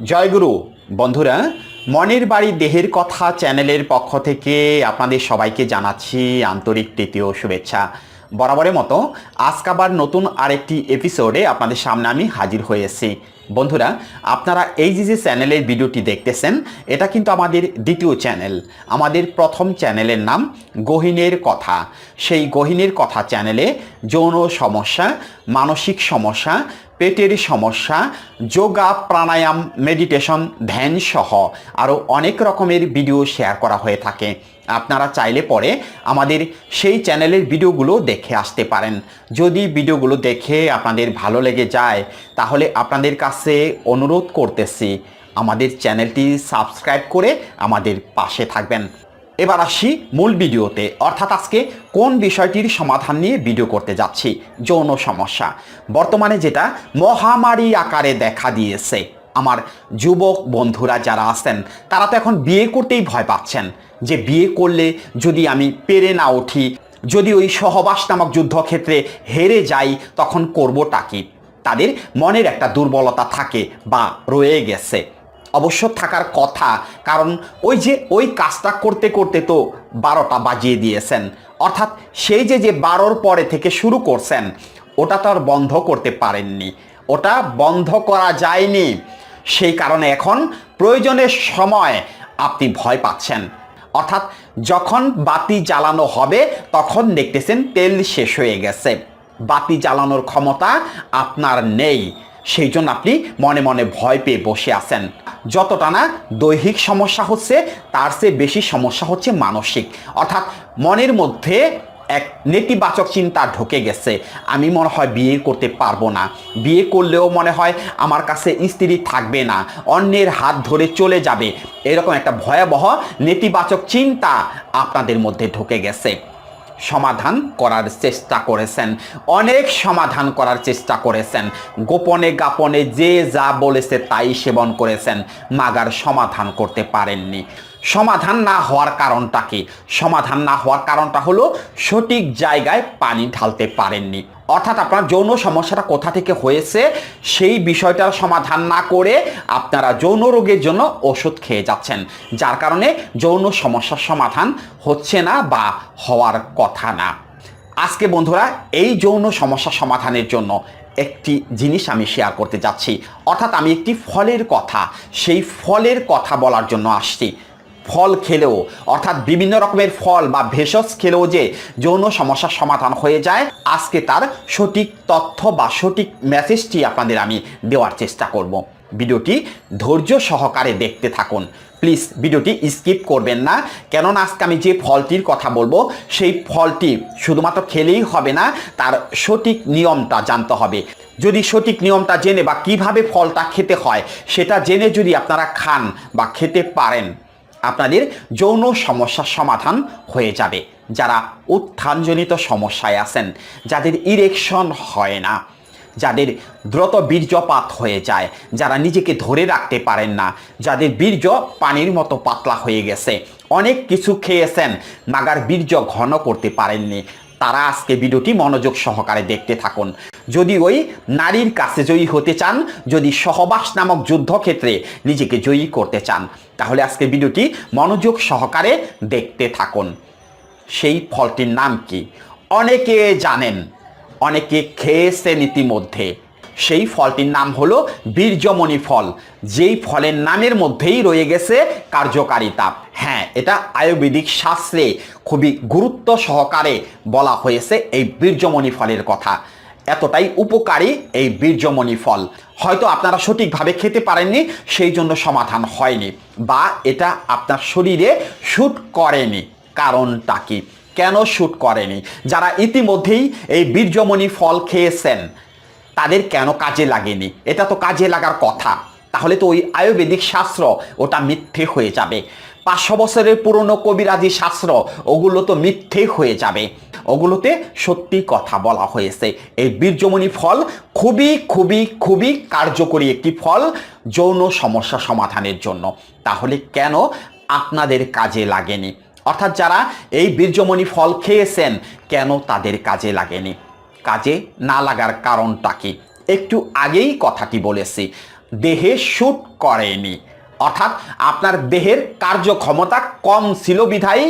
জয়গুরু বন্ধুরা, মনের বাড়ি দেহের কথা চ্যানেলের পক্ষ থেকে আপনাদের সবাইকে জানাচ্ছি আন্তরিক তৃতীয় শুভেচ্ছা। বরাবরের মতো আজকে আবার নতুন আরেকটি এপিসোডে আপনাদের সামনে আমি হাজির হয়েছি বন্ধুরা, আপনারা এই যে যে চ্যানেলের ভিডিওটি দেখতেছেন, এটা কিন্তু আমাদের দ্বিতীয় চ্যানেল। আমাদের প্রথম চ্যানেলের নাম গহিনের কথা। সেই গহিনের কথা চ্যানেলে যৌন সমস্যা, মানসিক সমস্যা পেটের সমস্যা, যোগা, প্রাণায়াম মেডিটেশন ধ্যান সহ আরও অনেক রকমের ভিডিও শেয়ার করা হয়ে থাকে। আপনারা চাইলে পরে আমাদের সেই চ্যানেলের ভিডিওগুলো দেখে আসতে পারেন। যদি ভিডিওগুলো দেখে আপনাদের ভালো লেগে যায়, তাহলে আপনাদের কাছে অনুরোধ করতেছি, আমাদের চ্যানেলটি সাবস্ক্রাইব করে আমাদের পাশে থাকবেন। এবার আসি মূল ভিডিওতে। অর্থাৎ আজকে কোন বিষয়টির সমাধান নিয়ে ভিডিও করতে যাচ্ছি? যৌন সমস্যা। বর্তমানে যেটা মহামারী আকারে দেখা দিয়েছে। আমার যুবক বন্ধুরা যারা আছেন, তারা তো এখন বিয়ে করতেই ভয় পাচ্ছেন যে বিয়ে করলে যদি আমি পেরে না উঠি, যদি ওই সহবাস নামক যুদ্ধক্ষেত্রে হেরে যাই, তখন করবোটা কি? তাদের মনের একটা দুর্বলতা থাকে বা রয়ে গেছে। অবশ্য থাকার কথা, কারণ ওই যে ওই কাজটা করতে করতে তো বারোটা বাজিয়ে দিয়েছেন। অর্থাৎ সেই যে যে বারোর পরে থেকে শুরু করছেন, ওটা তো আর বন্ধ করতে পারেননি। ওটা বন্ধ করা যায়নি। সেই কারণে এখন প্রয়োজনের সময় আপনি ভয় পাচ্ছেন। অর্থাৎ যখন বাতি জ্বালানো হবে, তখন দেখতেছেন তেল শেষ হয়ে গেছে। বাতি জ্বালানোর ক্ষমতা আপনার নেই। সেই জন্য আপনি মনে মনে ভয় পেয়ে বসে আছেন। যতটা না দৈহিক সমস্যা হচ্ছে, তার চেয়ে বেশি সমস্যা হচ্ছে মানসিক। অর্থাৎ মনের মধ্যে এক নেতিবাচক চিন্তা ঢুকে গেছে। আমি মনে হয় বিয়ে করতে পারব না। বিয়ে করলেও মনে হয় আমার কাছে স্ত্রী থাকবে না। অন্যের হাত ধরে চলে যাবে। এরকম একটা ভয়াবহ নেতিবাচক চিন্তা আপনাদের মধ্যে ঢুকে গেছে। সমাধান করার চেষ্টা করেছেন। অনেক সমাধান করার চেষ্টা করেছেন। গোপনে গাপনে যে যা বলেছে তাই সেবন করেছেন, মাগার সমাধান করতে পারেননি। সমাধান না হওয়ার কারণটা কি? সমাধান না হওয়ার কারণটা হলো সঠিক জায়গায় পানি ঢালতে পারেননি। অর্থাৎ আপনার যৌন সমস্যাটা কোথা থেকে হয়েছে, সেই বিষয়টার সমাধান না করে আপনারা যৌন রোগের জন্য ওষুধ খেয়ে যাচ্ছেন। যার কারণে যৌন সমস্যার সমাধান হচ্ছে না বা হওয়ার কথা না। আজকে বন্ধুরা, এই যৌন সমস্যা সমাধানের জন্য একটি জিনিস আমি শেয়ার করতে যাচ্ছি। অর্থাৎ আমি একটি ফলের কথা, সেই ফলের কথা বলার জন্য আসছি। ফল খেলেও, অর্থাৎ বিভিন্ন রকমের ফল বা ভেষজ খেলেও যে যৌন সমস্যার সমাধান হয়ে যায়, আজকে তার সঠিক তথ্য বা সঠিক মেসেজটি আপনাদের আমি দেওয়ার চেষ্টা করব। ভিডিওটি ধৈর্য সহকারে দেখতে থাকুন। প্লিজ ভিডিওটি স্কিপ করবেন না, কেননা আজকে আমি যে ফলটির কথা বলব, সেই ফলটি শুধুমাত্র খেলেই হবে না, তার সঠিক নিয়মটা জানতে হবে। যদি সঠিক নিয়মটা জেনে বা কীভাবে ফলটা খেতে হয়, সেটা জেনে যদি আপনারা খান বা খেতে পারেন আপনাদের যৌন সমস্যার সমাধান হয়ে যাবে। যারা উত্থানজনিত সমস্যায় আছেন, যাদের ইরেকশন হয় না, যাদের দ্রুত বীর্যপাত হয়ে যায়, যারা নিজেকে ধরে রাখতে পারেন না, যাদের বীর্য পানির মতো পাতলা হয়ে গেছে, অনেক কিছু খেয়েছেন, নাগার বীর্য ঘন করতে পারেননি, তারা আজকে ভিডিওটি মনোযোগ সহকারে দেখতে থাকুন। যদি ওই নারীর কাছে জয়ী হতে চান, যদি সহবাস নামক যুদ্ধক্ষেত্রে নিজেকে জয়ী করতে চান তাহলে আজকে ভিডিওটি মনোযোগ সহকারে দেখতে থাকুন। সেই ফলটির নাম কি? অনেকে জানেন, অনেকে খেয়েছেন ইতিমধ্যে। সেই ফলটির নাম হলো বীর্যমণি ফল। যেই ফলের নামের মধ্যেই রয়ে গেছে কার্যকারিতা। হ্যাঁ এটা আয়ুর্বেদিক শাস্ত্রে খুবই গুরুত্ব সহকারে বলা হয়েছে এই বীর্যমণি ফলের কথা। এতটাই উপকারী এই বীর্যমণি ফল। হয়তো আপনারা সঠিকভাবে খেতে পারেননি সেই জন্য সমাধান হয়নি বা এটা আপনার শরীরে শ্যুট করেনি। কারণটা কি? কেন শ্যুট করেনি? যারা ইতিমধ্যেই এই বীর্যমণি ফল খেয়েছেন, তাদের কেন কাজে লাগেনি? এটা তো কাজে লাগার কথা। তাহলে তো ওই আয়ুর্বেদিক শাস্ত্র ওটা মিথ্যে হয়ে যাবে। পাঁচশো বছরের পুরনো কবিরাজি শাস্ত্র, ওগুলো তো মিথ্যে হয়ে যাবে। ওগুলোতে সত্যি কথা বলা হয়েছে। এই বীর্যমণি ফল খুবই খুবই খুবই কার্যকরী একটি ফল যৌন সমস্যা সমাধানের জন্য। তাহলে কেন আপনাদের কাজে লাগেনি? অর্থাৎ যারা এই বীর্যমণি ফল খেয়েছেন, কেন তাদের কাজে লাগেনি? কাজে না লাগার কারণটা কি? একটু আগেই কথাটি বলেছি, দেহে শ্যুট করেনি। অর্থাৎ আপনার দেহের কার্যক্ষমতা কম ছিল বিধায়ী,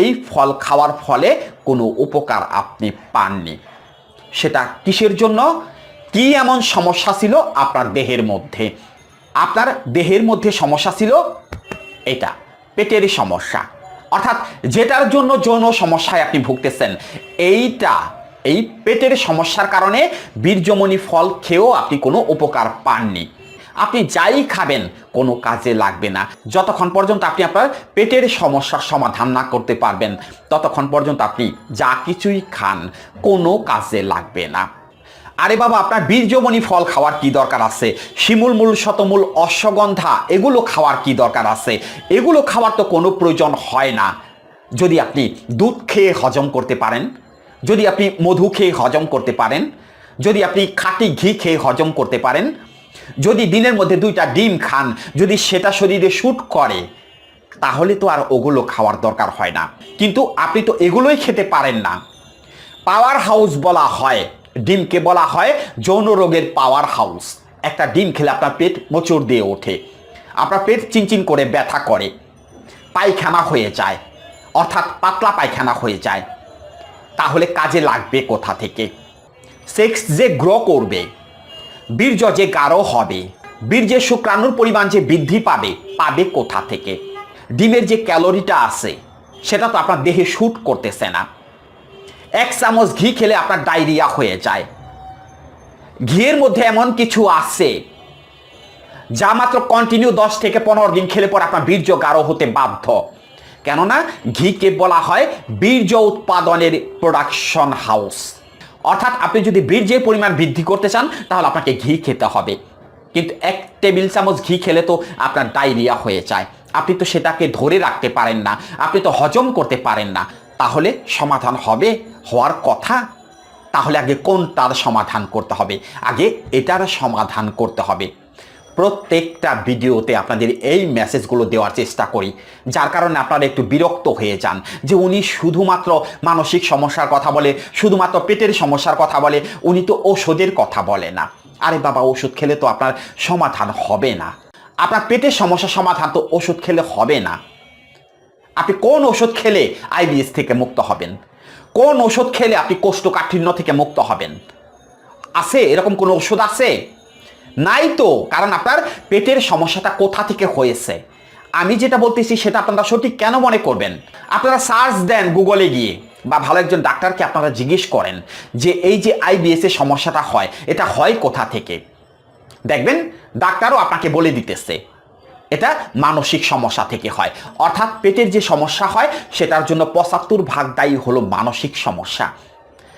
এই ফল খাওয়ার ফলে কোনো উপকার আপনি পাননি। সেটা কিসের জন্য? কি এমন সমস্যা ছিল আপনার দেহের মধ্যে? আপনার দেহের মধ্যে সমস্যা ছিল এটা পেটেরই সমস্যা। অর্থাৎ যেটার জন্য যৌন সমস্যায় আপনি ভুগতেছেন, এইটা, এই পেটের সমস্যার কারণে বীর্যমণি ফল খেয়েও আপনি কোনো উপকার পাননি। আপনি যাই খাবেন, কোনো কাজে লাগবে না। যতক্ষণ পর্যন্ত আপনি আপনার পেটের সমস্যার সমাধান না করতে পারবেন, ততক্ষণ পর্যন্ত আপনি যা কিছুই খান, কোনো কাজে লাগবে না। আরে বাবা, আপনার বীর্যমণি ফল খাওয়ার কি দরকার আছে? শিমুল মূল, শতমূল, অশ্বগন্ধা, এগুলো খাওয়ার কি দরকার আছে? এগুলো খাওয়ার তো কোনো প্রয়োজন হয় না। যদি আপনি দুধ খেয়ে হজম করতে পারেন, যদি আপনি মধু খেয়ে হজম করতে পারেন, যদি আপনি খাঁটি ঘি খেয়ে হজম করতে পারেন যদি দিনের মধ্যে দুইটা ডিম খান, যদি সেটা শরীরে শ্যুট করে, তাহলে তো আর ওগুলো খাওয়ার দরকার হয় না। কিন্তু আপনি তো এগুলোই খেতে পারেন না। পাওয়ার হাউস বলা হয়, ডিমকে বলা হয় যৌন রোগের পাওয়ার হাউস। একটা ডিম খেলে আপনার পেট মোচড় দিয়ে ওঠে। আপনার পেট চিনচিন করে ব্যথা করে। পায়খানা হয়ে যায়, অর্থাৎ পাতলা পায়খানা হয়ে যায়। তাহলে কাজে লাগবে কোথা থেকে? সেক্স যে গ্রো করবে বীর্য যে গাঢ় হবে, বীর্যের শুক্রাণুর পরিমাণ যে বৃদ্ধি পাবে পাবে কোথা থেকে? ডিমের যে ক্যালোরিটা আছে, সেটা তো আপনার দেহে শ্যুট করতেছে না। এক চামচ ঘি খেলে আপনার ডায়রিয়া হয়ে যায়। ঘিয়ের মধ্যে এমন কিছু আছে, যা মাত্র কন্টিনিউ দশ থেকে পনেরো দিন খেলে পর আপনার বীর্য গাঢ় হতে বাধ্য। কেননা, ঘিকে বলা হয় বীর্য উৎপাদনের প্রোডাকশন হাউস অর্থাৎ আপনি যদি বীর্যের পরিমাণ বৃদ্ধি করতে চান, তাহলে আপনাকে ঘি খেতে হবে। কিন্তু এক টেবিল চামচ ঘি খেলে তো আপনার ডায়রিয়া হয়ে যায়। আপনি তো সেটাকে ধরে রাখতে পারেন না, আপনি তো হজম করতে পারেন না। তাহলে সমাধান হবে হওয়ার কথা। তাহলে আগে কোনটার সমাধান করতে হবে? আগে এটার সমাধান করতে হবে। প্রত্যেকটা ভিডিওতে আপনাদের এই মেসেজগুলো দেওয়ার চেষ্টা করি। যার কারণে আপনারা একটু বিরক্ত হয়ে যান। যে উনি শুধুমাত্র মানসিক সমস্যার কথা বলে, শুধুমাত্র পেটের সমস্যার কথা বলে, উনি তো ওষুধের কথা বলে না। আরে বাবা ওষুধ খেলে তো আপনার সমাধান হবে না। আপনার পেটের সমস্যা সমাধান তো ওষুধ খেলে হবে না। আপনি কোন ওষুধ খেলে আইবিএস থেকে মুক্ত হবেন? কোন ওষুধ খেলে আপনি কোষ্ঠকাঠিন্য থেকে মুক্ত হবেন? আছে? এরকম কোনো ওষুধ আছে? নাই তো। কারণ আপনার পেটের সমস্যাটা কোথা থেকে হয়েছে? আমি যেটা বলতেছি সেটা আপনারা সঠিক কেন মনে করবেন? আপনারা সার্চ দেন গুগলে গিয়ে বা ভালো একজন ডাক্তারকে আপনারা জিজ্ঞেস করেন যে এই যে আইবিএস এর সমস্যাটা হয়, এটা হয় কোথা থেকে? দেখবেন ডাক্তারও আপনাকে বলে দিতেছে, এটা মানসিক সমস্যা থেকে হয়। অর্থাৎ পেটের যে সমস্যা হয়, সেটার জন্য পঁচাত্তর ভাগ দায়ী হলো মানসিক সমস্যা।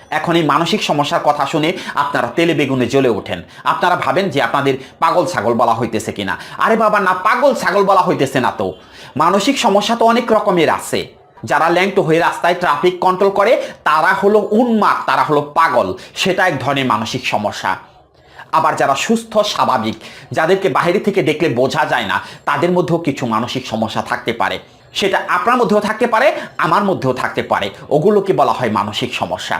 এখন এই মানসিক সমস্যার কথা শুনে আপনারা তেলে বেগুনে জ্বলে ওঠেন। আপনারা ভাবেন যে আপনাদের পাগল ছাগল বলা হইতেছে কিনা। আরে বাবা, না, পাগল ছাগল বলা হইতেছে না তো। মানসিক সমস্যা তো অনেক রকমের আছে। যারা ল্যাংটো হয়ে রাস্তায় ট্রাফিক কন্ট্রোল করে, তারা হলো উন্মাদ, তারা হলো পাগল। সেটা এক ধরনের মানসিক সমস্যা। আবার যারা সুস্থ, স্বাভাবিক, যাদেরকে বাইরে থেকে দেখলে বোঝা যায় না, তাদের মধ্যেও কিছু মানসিক সমস্যা থাকতে পারে। সেটা আপনার মধ্যেও থাকতে পারে, আমার মধ্যেও থাকতে পারে। ওগুলোকে বলা হয় মানসিক সমস্যা।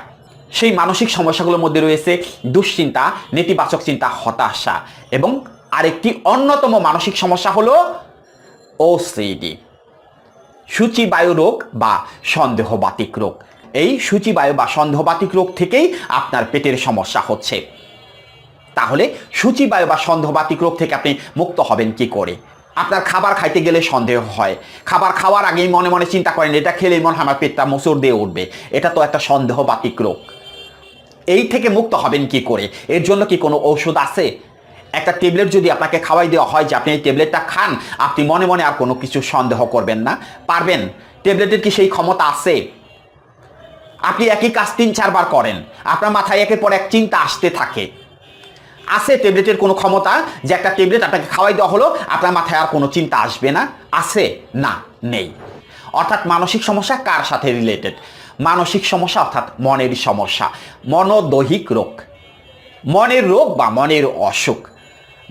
সেই মানসিক সমস্যাগুলোর মধ্যে রয়েছে দুশ্চিন্তা, নেতিবাচক চিন্তা, হতাশা এবং আরেকটি অন্যতম মানসিক সমস্যা হলো ওসিডি সূচিবায়ু রোগ বা সন্দেহবাতিক রোগ। এই সূচিবায়ু বা সন্দেহবাতিক রোগ থেকেই আপনার পেটের সমস্যা হচ্ছে। তাহলে সূচিবায়ু বা সন্দেহবাতিক রোগ থেকে আপনি মুক্ত হবেন কি করে? আপনার খাবার খাইতে গেলে সন্দেহ হয়। খাবার খাওয়ার আগেই মনে মনে চিন্তা করেন, এটা খেলেই মনে হয় আমার পেটটা মুসুর দিয়ে উঠবে। এটা তো একটা সন্দেহবাতিক রোগ। এই থেকে মুক্ত হবেন কি করে? এর জন্য কি কোনো ঔষধ আছে? একটা ট্যাবলেট যদি আপনাকে খাওয়াই দেওয়া হয় যে আপনি এই ট্যাবলেটটা খান, আপনি মনে মনে আর কোনো কিছু সন্দেহ করবেন না। পারবেন। ট্যাবলেটের কি সেই ক্ষমতা আছে? আপনি একই কাজ তিন চারবার করেন। আপনার মাথায় একের পর এক চিন্তা আসতে থাকে। আছে ট্যাবলেটের কোনো ক্ষমতা যে একটা ট্যাবলেট আপনাকে খাওয়াই দেওয়া হলো, আপনার মাথায় আর কোনো চিন্তা আসবে না? আছে? না, নেই। অর্থাৎ মানসিক সমস্যা কার সাথে রিলেটেড মানসিক সমস্যা অর্থাৎ মনের সমস্যা, মনোদৈহিক রোগ। মনের রোগ বা মনের অসুখ।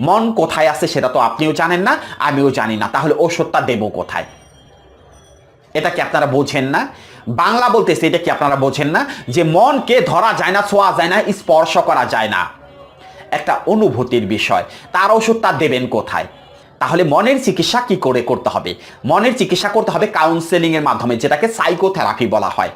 মন কোথায় আছে সেটা তো আপনিও জানেন না, আমিও জানি না। তাহলে ওষুধটা দেবো কোথায়? এটা কি আপনারা বোঝেন না? বাংলা বলতেছে এটা কি আপনারা বোঝেন না? যে মনকে ধরা যায় না, ছোঁয়া যায় না, স্পর্শ করা যায় না। একটা অনুভূতির বিষয়, তার ওষুধটা দেবেন কোথায়? তাহলে মনের চিকিৎসা কি করে করতে হবে? মনের চিকিৎসা করতে হবে কাউন্সেলিংয়ের মাধ্যমে, যেটাকে সাইকোথেরাপি বলা হয়।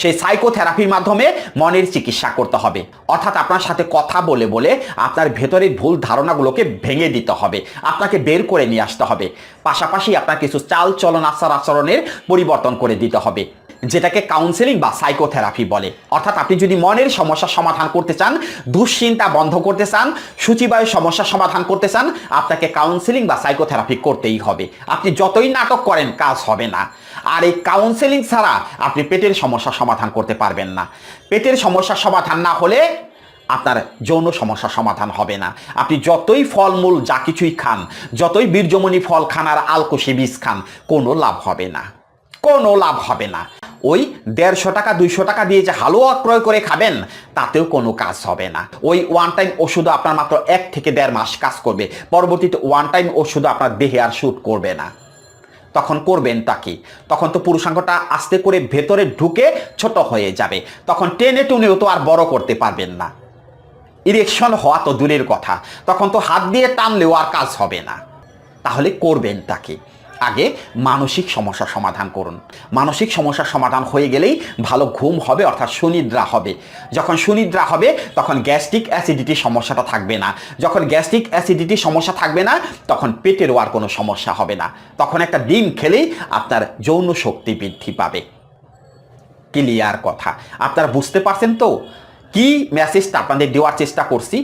সেই সাইকোথেরাপির মাধ্যমে মনের চিকিৎসা করতে হবে। অর্থাৎ আপনার সাথে কথা বলে বলে আপনার ভেতরের ভুল ধারণাগুলোকে ভেঙে দিতে হবে। আপনাকে বের করে নিয়ে আসতে হবে। পাশাপাশি আপনার কিছু চাল চলন আচার আচরণের পরিবর্তন করে দিতে হবে। যেটাকে কাউন্সেলিং বা সাইকোথেরাপি বলে। অর্থাৎ আপনি যদি মনের সমস্যার সমাধান করতে চান, দুশ্চিন্তা বন্ধ করতে চান সূচিবায়ু সমস্যার সমাধান করতে চান, আপনাকে কাউন্সেলিং বা সাইকোথেরাপি করতেই হবে। আপনি যতই নাটক করেন, কাজ হবে না। আর এই কাউন্সেলিং ছাড়া আপনি পেটের সমস্যার সমাধান করতে পারবেন না। পেটের সমস্যার সমাধান না হলে আপনার যৌন সমস্যার সমাধান হবে না। আপনি যতই ফলমূল যা কিছুই খান, যতই বীর্যমণি ফল খান আর আলকোষি বীজ খান, কোনো লাভ হবে না। কোনো লাভ হবে না। ওই দেড়শো টাকা, দুইশো টাকা দিয়ে যে হালুয়া ক্রয় করে খাবেন, তাতেও কোনো কাজ হবে না। ওই ওয়ান টাইম ওষুধ আপনার মাত্র এক থেকে দেড় মাস কাজ করবে। পরবর্তীতে ওয়ান টাইম ওষুধ আপনার দেহে আর শ্যুট করবে না। তখন করবেন তা কি? তখন তো পুরুষাঙ্গটা আস্তে করে ভেতরে ঢুকে ছোট হয়ে যাবে। তখন টেনে টুনেও তো আর বড় করতে পারবেন না। ইরেকশন হওয়া তো দূরের কথা। তখন তো হাত দিয়ে টানলেও আর কাজ হবে না। তাহলে করবেন তাকে আগে মানসিক সমস্যার সমাধান করুন। মানসিক সমস্যার সমাধান হয়ে গেলেই ভালো ঘুম হবে, অর্থাৎ সুনিদ্রা হবে। যখন সুনিদ্রা হবে, তখন গ্যাস্ট্রিক অ্যাসিডিটির সমস্যাটা থাকবে না। যখন গ্যাস্ট্রিক অ্যাসিডিটি সমস্যা থাকবে না, তখন পেটেরও আর কোনো সমস্যা হবে না। তখন একটা ডিম খেলেই আপনার যৌন শক্তি বৃদ্ধি পাবে। ক্লিয়ার কথা। আপনারা বুঝতে পারছেন তো? কি মেসেজটা আপনাদের দেওয়ার চেষ্টা করছি?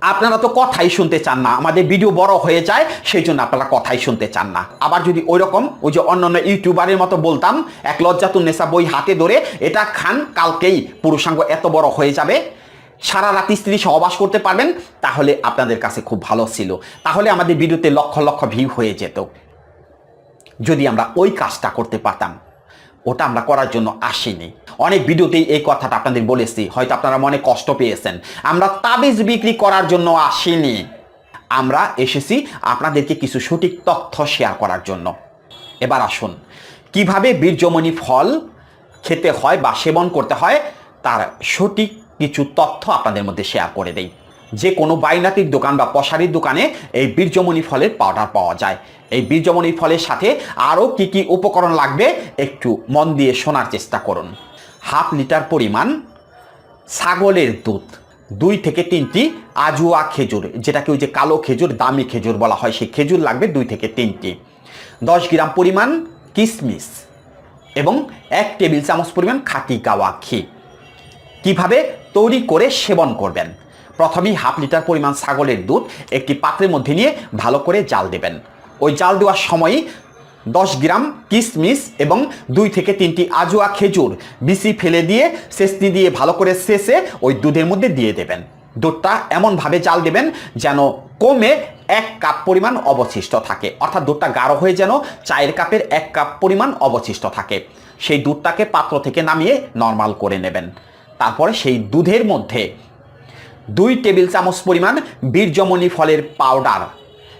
আপনারা তো কথাই শুনতে চান না। আমাদের ভিডিও বড় হয়ে যায়, সেই জন্য আপনারা কথাই শুনতে চান না। আবার যদি ওই রকম ওই যে অন্যান্য ইউটিউবারের মতো বলতাম, এক লজ্জাতুন নেশা বই হাতে ধরে, এটা খান, কালকেই পুরুষাঙ্গ এত বড় হয়ে যাবে। সারা রাতি স্ত্রী সহবাস করতে পারবেন, তাহলে আপনাদের কাছে খুব ভালো ছিল। তাহলে আমাদের ভিডিওতে লক্ষ লক্ষ ভিউ হয়ে যেত। যদি আমরা ওই কাজটা করতে পারতাম। ওটা আমরা করার জন্য আসিনি। অনেক ভিডিওতেই এই কথাটা আপনাদের বলেছি, হয়তো আপনারা মনে কষ্ট পেয়েছেন। আমরা তাবিজ বিক্রি করার জন্য আসিনি। আমরা এসেছি আপনাদেরকে কিছু সঠিক তথ্য শেয়ার করার জন্য। এবার আসুন, কীভাবে বীর্যমণি ফল খেতে হয় বা সেবন করতে হয়, তার সঠিক কিছু তথ্য আপনাদের মধ্যে শেয়ার করে দেই। যে কোনো বাইনাতির দোকান বা পশারির দোকানে এই বীর্যমণি ফলের পাউডার পাওয়া যায়। এই বীর্যমণি ফলের সাথে আরও কি কি উপকরণ লাগবে একটু মন দিয়ে শোনার চেষ্টা করুন। হাফ লিটার পরিমাণ ছাগলের দুধ, দুই থেকে তিনটি আজুয়া খেজুর, যেটাকে ওই যে কালো খেজুর, দামি খেজুর বলা হয়, সেই খেজুর লাগবে দুই থেকে তিনটি। দশ গ্রাম পরিমাণ কিশমিশ এবং এক টেবিল চামচ পরিমাণ খাঁটি গাওয়া ঘি। কীভাবে তৈরি করে সেবন করবেন? প্রথমেই হাফ লিটার পরিমাণ ছাগলের দুধ একটি পাত্রের মধ্যে নিয়ে ভালো করে জাল দেবেন। ওই জাল দেওয়ার সময়ই দশ গ্রাম কিশমিশ এবং দুই থেকে তিনটি আজুয়া খেজুর বিসি ফেলে দিয়ে সেচনি দিয়ে ভালো করে শেষে ওই দুধের মধ্যে দিয়ে দেবেন। দুধটা এমনভাবে জাল দেবেন যেন কমে এক কাপ পরিমাণ অবশিষ্ট থাকে। অর্থাৎ দুধটা গাঢ় হয়ে যেন চায়ের কাপের এক কাপ পরিমাণ অবশিষ্ট থাকে। সেই দুধটাকে পাত্র থেকে নামিয়ে নর্মাল করে নেবেন। তারপরে সেই দুধের মধ্যে দুই টেবিল চামচ পরিমাণ বীর্যমণি ফলের পাউডার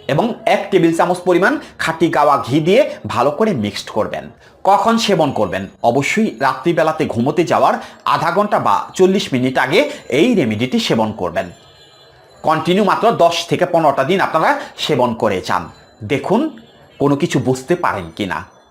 এবং এক টেবিল চামচ পরিমাণ খাঁটি গাওয়া ঘি দিয়ে ভালো করে মিক্সড করবেন। কখন সেবন করবেন? অবশ্যই রাত্রিবেলাতে ঘুমোতে যাওয়ার আধা ঘণ্টা বা চল্লিশ মিনিট আগে এই রেমেডিটি সেবন করবেন। কন্টিনিউ মাত্র দশ থেকে পনেরোটা দিন আপনারা সেবন করে যান। দেখুন, কোনো কিছু বুঝতে পারেন কিনা।